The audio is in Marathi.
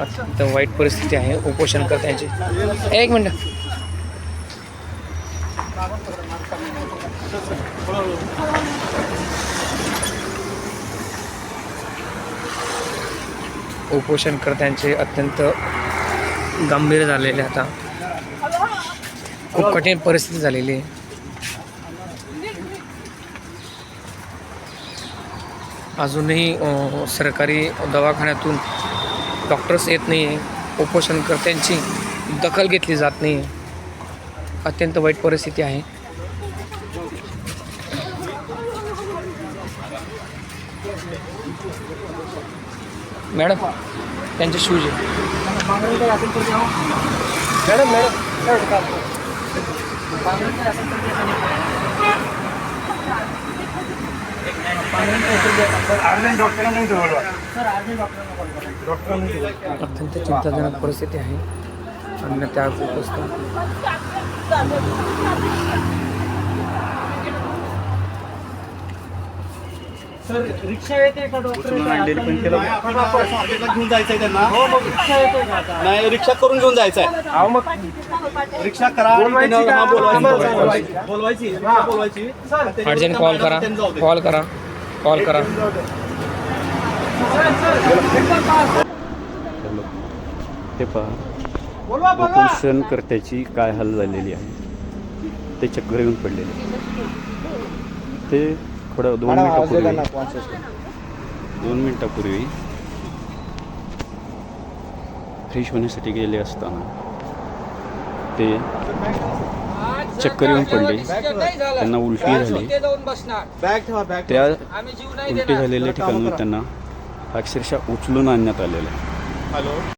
अत्यंत वाईट परिस्थिती आहे. उपोषणकर्त्यांची एक मिनिट. उपोषणकर्त्यांचे अत्यंत गंभीर झालेले आता. खूप कठीण परिस्थिती झालेली आहे. अजूनही सरकारी दवाखान्यातून डॉक्टर्स येत नाही आहे उपोषणकर्त्यांची दखल घेतली जात नाही. आहे अत्यंत वाईट परिस्थिती आहे. मॅडम त्यांचे शूज आहे मॅडम मॅडम. अत्यंत चिंताजनक परिस्थिती आहे. आणि त्या उपस्थित रिक्षा येते का डॉक्टर? घेऊन जायचंय त्यांना. रिक्षा येते का नाही रिक्षा करून घेऊन जायचंय. अहो मग रिक्षा करा बोलवायची अर्जंट कॉल करा. कॉल करा. कॉल करा. ते पहा. उपोषणकर्त्याची काय हाल झालेली आहे? ते चक्कर येऊन पडलेले. ते थोडं दोन मिनिटापूर्वी दोन मिनिटापूर्वी फ्रेश होण्यासाठी गेले असताना ते चक्कर येऊन पडले. त्यांना उलटी झाली. त्या उलटी झालेल्या ठिकाणी त्यांना अक्षरशः उचलून आणण्यात आलेलं आहे. हॅलो